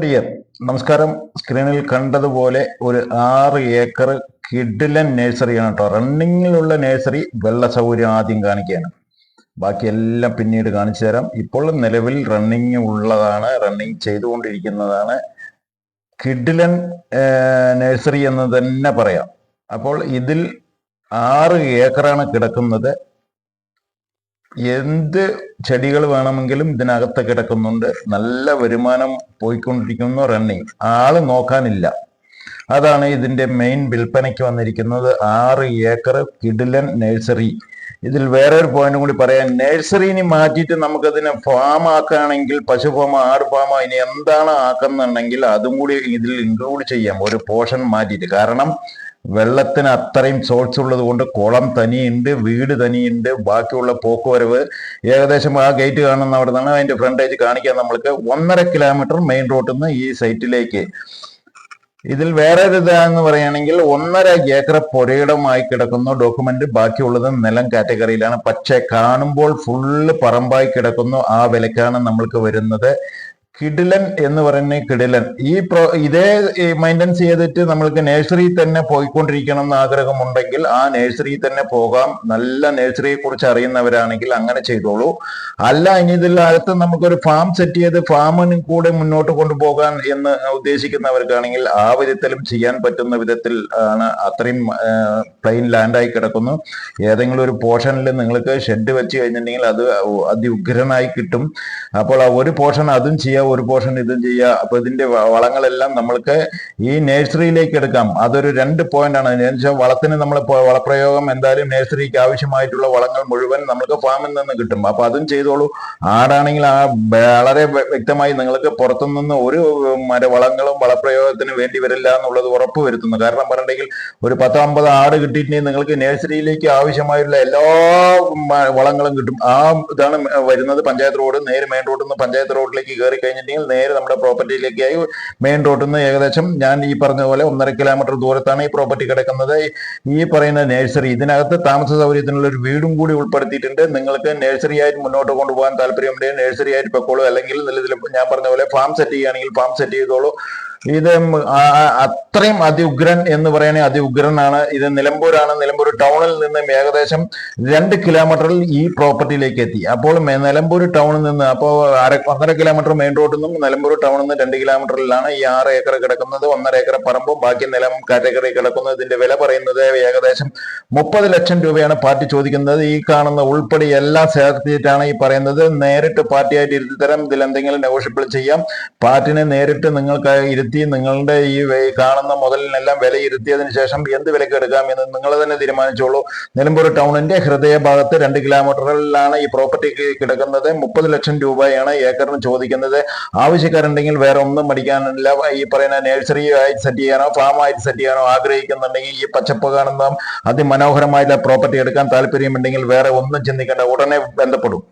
Dear നമസ്കാരം. സ്ക്രീനിൽ കണ്ടതുപോലെ ഒരു ആറ് ഏക്കർ കിഡിലൻ നഴ്സറിയാണ് കേട്ടോ. റണ്ണിങ്ങിലുള്ള നഴ്സറി വെള്ള സൗകര്യം ആദ്യം കാണിക്കുകയാണ്. ബാക്കിയെല്ലാം പിന്നീട് കാണിച്ചു തരാം. ഇപ്പോൾ നിലവിൽ റണ്ണിങ് ഉള്ളതാണ് റണ്ണിങ് ചെയ്തുകൊണ്ടിരിക്കുന്നതാണ്. കിഡിലൻ നഴ്സറി എന്ന് തന്നെ പറയാം. അപ്പോൾ ഇതിൽ ആറ് ഏക്കറാണ് കിടക്കുന്നത്. എന്ത് ചെടികൾ വേണമെങ്കിലും ഇതിനകത്ത് കിടക്കുന്നുണ്ട്. നല്ല വരുമാനം പോയിക്കൊണ്ടിരിക്കുന്നു റണ്ണിങ് ആൾ നോക്കാനില്ല. അതാണ് ഇതിന്റെ മെയിൻ വിൽപ്പനയ്ക്ക് വന്നിരിക്കുന്നത് ആറ് ഏക്കർ കിഡിലൻ നഴ്സറി ഇതിൽ വേറെ ഒരു പോയിന്റ് കൂടി പറയാം നഴ്സറിനെ മാറ്റിയിട്ട് നമുക്കതിനെ ഫാം ആക്കുകയാണെങ്കിൽ പശു ഫാം ആട് ഫാമോ ഇനി എന്താണ് ആക്കുന്നുണ്ടെങ്കിൽ അതും കൂടി ഇതിൽ ഇൻക്ലൂഡ് ചെയ്യാം. ഒരു പോർഷൻ മാറ്റിയിട്ട്. കാരണം വെള്ളത്തിന് അത്രയും സോഴ്സ് ഉള്ളത് കൊണ്ട് കുളം തനിയുണ്ട് വീട് തനിയുണ്ട് ബാക്കിയുള്ള പോക്കുവരവ് ഏകദേശം ആ ഗേറ്റ് കാണുന്ന അവിടെ നിന്നാണ് അതിന്റെ ഫ്രണ്ടേജ് കാണിക്കാൻ നമ്മൾക്ക്. ഒന്നര കിലോമീറ്റർ മെയിൻ റോഡിൽ നിന്ന് ഈ സൈറ്റിലേക്ക് ഇതിൽ വേറെ ഒരു ഇതാന്ന് പറയുകയാണെങ്കിൽ ഒന്നര ഏക്കർ പുരയിടമായി കിടക്കുന്ന. ഡോക്യുമെന്റ് ബാക്കിയുള്ളത് നിലം കാറ്റഗറിയിലാണ് പക്ഷെ കാണുമ്പോൾ ഫുള്ള് പറമ്പായി കിടക്കുന്നു ആ വിലക്കാണ് നമ്മൾക്ക് വരുന്നത്. കിടിലൻ എന്ന് പറയുന്ന കിടിലൻ. ഈ പ്രോ ഇതേ മെയിന്റനൻസ് ചെയ്തിട്ട് നമ്മൾക്ക് നേഴ്സറിയിൽ തന്നെ പോയിക്കൊണ്ടിരിക്കണം എന്ന് ആഗ്രഹമുണ്ടെങ്കിൽ ആ നേഴ്സറിയിൽ തന്നെ പോകാം. നല്ല നേഴ്സറിയെ കുറിച്ച് അറിയുന്നവരാണെങ്കിൽ അങ്ങനെ ചെയ്തോളൂ. അല്ല ഇനി ഇതിലകത്ത് നമുക്കൊരു ഫാം സെറ്റ് ചെയ്ത് ഫാമിനും കൂടെ മുന്നോട്ട് കൊണ്ടുപോകാൻ എന്ന് ഉദ്ദേശിക്കുന്നവർക്കാണെങ്കിൽ ആ വിധത്തിലും ചെയ്യാൻ പറ്റുന്ന വിധത്തിൽ ആണ് അത്രയും പ്ലെയിൻ ലാൻഡായി കിടക്കുന്നു. ഏതെങ്കിലും ഒരു പോർഷനിൽ നിങ്ങൾക്ക് ഷെഡ് വെച്ച് കഴിഞ്ഞിട്ടുണ്ടെങ്കിൽ അത് അതിഉഗ്രനായി കിട്ടും. അപ്പോൾ ആ ഒരു പോർഷൻ അതും ചെയ്യാം ഒരു പോർഷൻ ഇതും ചെയ്യുക. അപ്പൊ ഇതിന്റെ വളങ്ങളെല്ലാം നമ്മൾക്ക് ഈ നേഴ്സറിയിലേക്ക് എടുക്കാം. അതൊരു രണ്ട് പോയിന്റ് ആണ്. എന്നുവെച്ചാൽ വളത്തിന് നമ്മൾ വളപ്രയോഗം എന്തായാലും നേഴ്സറിക്ക് ആവശ്യമായിട്ടുള്ള വളങ്ങൾ മുഴുവൻ നമുക്ക് ഫാമിൽ നിന്ന് കിട്ടും. അപ്പൊ അതും ചെയ്തോളൂ. ആടാണെങ്കിൽ ആ വളരെ വ്യക്തമായി നിങ്ങൾക്ക് പുറത്തുനിന്ന് ഒരു മര വളങ്ങളും വളപ്രയോഗത്തിന് വേണ്ടി വരില്ല എന്നുള്ളത് ഉറപ്പ് വരുത്തുന്നു. കാരണം പറഞ്ഞെങ്കിൽ ഒരു പത്തോ അമ്പത് ആട് കിട്ടിയിട്ടുണ്ടെങ്കിൽ നിങ്ങൾക്ക് നേഴ്സറിയിലേക്ക് ആവശ്യമായിട്ടുള്ള എല്ലാ വളങ്ങളും കിട്ടും. ആ ഇതാണ് വരുന്നത് പഞ്ചായത്ത് റോഡ്. നേരെ മെയിൻ റോഡിൽ നിന്ന് പഞ്ചായത്ത് റോഡിലേക്ക് കയറി കഴിഞ്ഞിട്ടുണ്ടെങ്കിൽ നേരെ നമ്മുടെ പ്രോപ്പർട്ടിയിലേക്കായി മെയിൻ റോഡിൽ നിന്ന് ഏകദേശം ഞാൻ ഈ പറഞ്ഞ പോലെ ഒന്നര കിലോമീറ്റർ ദൂരത്താണ് ഈ പ്രോപ്പർട്ടി കിടക്കുന്നത്. ഈ പറയുന്ന നഴ്സറി ഇതിനകത്ത് താമസ സൗകര്യത്തിനുള്ള ഒരു വീടും കൂടി ഉൾപ്പെടുത്തിയിട്ടുണ്ട്. നിങ്ങൾക്ക് നഴ്സറി ആയിട്ട് മുന്നോട്ട് കൊണ്ടുപോകാൻ താല്പര്യമുണ്ടെങ്കിൽ നഴ്സറി ആയിട്ട് പൊക്കോളൂ. അല്ലെങ്കിൽ ഞാൻ പറഞ്ഞ പോലെ ഫാം സെറ്റ് ചെയ്യുകയാണെങ്കിൽ ഫാം സെറ്റ് ചെയ്തോളൂ. ഇത് അത്രയും അതിഉഗ്രൻ എന്ന് പറയുന്നത് അതിഉഗ്രനാണ് ഇത് നിലമ്പൂരാണ്. നിലമ്പൂർ ടൗണിൽ നിന്ന് ഏകദേശം രണ്ട് കിലോമീറ്ററിൽ ഈ പ്രോപ്പർട്ടിയിലേക്ക് എത്തി. അപ്പോൾ നിലമ്പൂർ ടൗണിൽ നിന്ന് അപ്പോൾ അര ഒന്നര കിലോമീറ്റർ മെയിൻ റോഡിൽ നിന്നും നിലമ്പൂർ ടൗണിൽ നിന്ന് രണ്ട് കിലോമീറ്ററിലാണ് ഈ ആറ് ഏക്കർ കിടക്കുന്നത്. ഒന്നര ഏക്കർ പറമ്പും ബാക്കി നിലം കാറ്റഗറി കിടക്കുന്നത്. ഇതിന്റെ വില പറയുന്നത് ഏകദേശം മുപ്പത് ലക്ഷം രൂപയാണ് പാർട്ടി ചോദിക്കുന്നത്. ഈ കാണുന്ന ഉൾപ്പെടെ എല്ലാം ചേർത്തിട്ടാണ് ഈ പറയുന്നത്. നേരിട്ട് പാർട്ടിയായിട്ട് ഇരുത്തി തരാം ഇതിൽ എന്തെങ്കിലും നെഗോഷ്യബിൾ ചെയ്യാം. പാർട്ടിനെ നേരിട്ട് നിങ്ങൾക്ക് ഇരുത്തി വിലയിരുത്തി നിങ്ങളുടെ ഈ കാണുന്ന മുതലിനെല്ലാം വിലയിരുത്തിയതിനു ശേഷം എന്ത് വിലക്ക് എടുക്കാം എന്ന് നിങ്ങൾ തന്നെ തീരുമാനിച്ചോളൂ. നിലമ്പൂർ ടൗണിന്റെ ഹൃദയഭാഗത്ത് രണ്ട് കിലോമീറ്ററിലാണ് ഈ പ്രോപ്പർട്ടി കിടക്കുന്നത്. മുപ്പത് ലക്ഷം രൂപയാണ് ഏക്കറിന് ചോദിക്കുന്നത്. ആവശ്യക്കാരുണ്ടെങ്കിൽ വേറെ ഒന്നും പഠിക്കാനില്ല ഈ പറയുന്ന നഴ്സറി സെറ്റ് ചെയ്യാനോ ഫാം ആയിട്ട് സെറ്റ് ചെയ്യാനോ ആഗ്രഹിക്കുന്നുണ്ടെങ്കിൽ ഈ പച്ചപ്പ് കാണുന്ന അതിമനോഹരമായിട്ടുള്ള പ്രോപ്പർട്ടി എടുക്കാൻ താല്പര്യമുണ്ടെങ്കിൽ വേറെ ഒന്നും ചിന്തിക്കേണ്ട. ഉടനെ ബന്ധപ്പെടും.